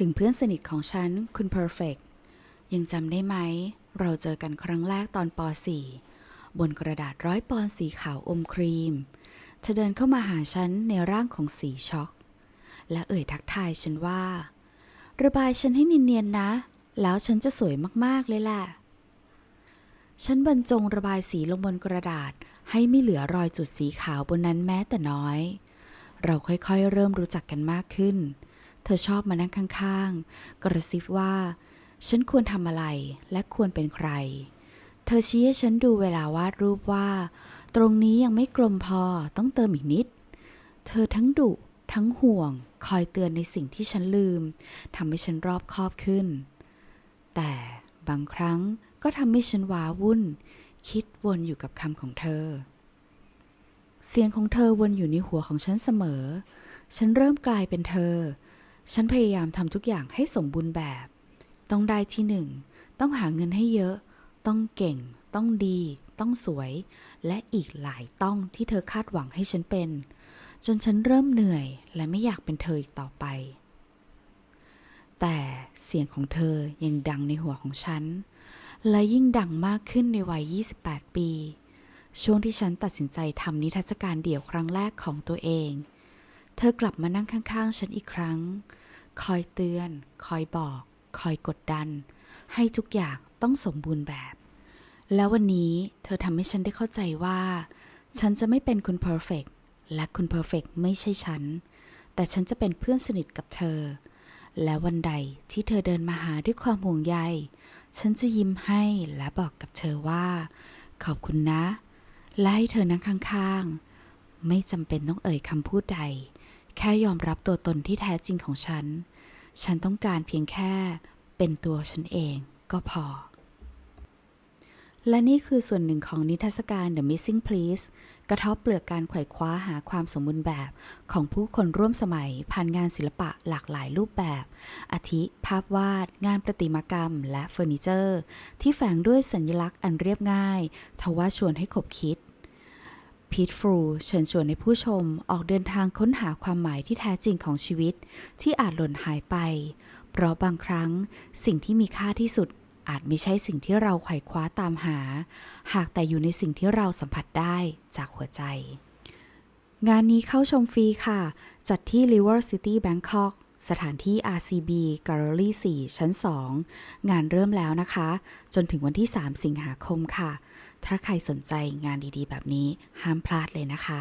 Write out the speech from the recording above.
ถึงเพื่อนสนิทของฉัน คุณเพอร์เฟกยังจำได้ไหม เราเจอกันครั้งแรกตอนป .4 บนกระดาษร้อยปอนสีขาวอมครีมเธอเดินเข้ามาหาฉันในร่างของสีช็อก และเอ่ยทักทายฉันว่า ระบายฉันให้เนียนๆนะ แล้วฉันจะสวยมากๆเลยแหละฉันบรรจงระบายสีลงบนกระดาษให้ไม่เหลือรอยจุดสีขาวบนนั้นแม้แต่น้อย เราค่อยๆ เริ่มรู้จักกันมากขึ้น เธอชอบมานั่งข้างๆ กระซิบว่า ฉันควรทำอะไรและควรเป็นใคร เธอชี้ให้ฉันดูเวลาวาดรูปว่า ตรงนี้ยังไม่กลมพอต้องเติมอีกนิด เธอทั้งดุทั้งห่วง คอยเตือนในสิ่งที่ฉันลืมทำให้ฉันรอบคอบขึ้น แต่บางครั้งก็ทำให้ฉันว้าวุ่น คิดวนอยู่กับคำของเธอ เสียงของเธอวนอยู่ในหัวของฉันเสมอ ฉันเริ่มกลายเป็นเธอ ฉันพยายามทำทุกอย่างให้สมบูรณ์แบบ ต้องได้ที่หนึ่ง ต้องหาเงินให้เยอะ ต้องเก่ง ต้องดี ต้องสวย และอีกหลายต้องที่เธอคาดหวังให้ฉันเป็น จนฉันเริ่มเหนื่อย และไม่อยากเป็นเธออีกต่อไป แต่เสียงของเธอยังดังในหัวของฉัน และยิ่งดังมากขึ้นในวัย 28 ปี ช่วงที่ฉันตัดสินใจทำนิทรรศการเดี่ยวครั้งแรกของตัวเอง เธอกลับมานั่งข้างๆ ฉันอีกครั้ง คอยเตือน คอยบอก คอยกดดัน ให้ทุกอย่างต้องสมบูรณ์แบบ แล้ววันนี้เธอทำให้ฉันได้เข้าใจว่า ฉันจะไม่เป็นคุณเพอร์เฟกและคุณเพอร์เฟกไม่ใช่ฉัน แต่ฉันจะเป็นเพื่อนสนิทกับเธอ และวันใดที่เธอเดินมาหาด้วยความห่วงใย ฉันจะยิ้มให้และบอกกับเธอว่า ขอบคุณนะ และให้เธอนั่งข้างๆ ไม่จำเป็นต้องเอ่ยคำพูดใด แค่ยอมรับตัวตนที่แท้จริงของฉัน ฉันต้องการเพียงแค่เป็นตัวฉันเองก็พอ และนี่คือส่วนหนึ่งของนิทรรศการ The Missing Piece กระทบเปลือกการไขว่คว้าหาความสมบูรณ์แบบของผู้คนร่วมสมัยผ่านงานศิลปะหลากหลายรูปแบบ อาทิ ภาพวาด งานประติมากรรม และเฟอร์นิเจอร์ ที่แฝงด้วยสัญลักษณ์อันเรียบง่าย ทว่าชวนให้ขบคิด พีทฟรูเชิญชวนให้ผู้ชมออกเดินทางค้นหาความหมายที่แท้จริงของชีวิตที่อาจหล่นหายไป เพราะบางครั้งสิ่งที่มีค่าที่สุดอาจไม่ใช่สิ่งที่เราไขว่คว้าตามหา หากแต่อยู่ในสิ่งที่เราสัมผัสได้จากหัวใจ งานนี้เข้าชมฟรีค่ะ จัดที่ River City Bangkok สถานที่ RCB Gallery 4 ชั้น 2 งานเริ่มแล้วนะคะ จนถึงวันที่ 3 สิงหาคมค่ะถ้าใครสนใจงานดีๆ แบบนี้ห้ามพลาดเลยนะคะ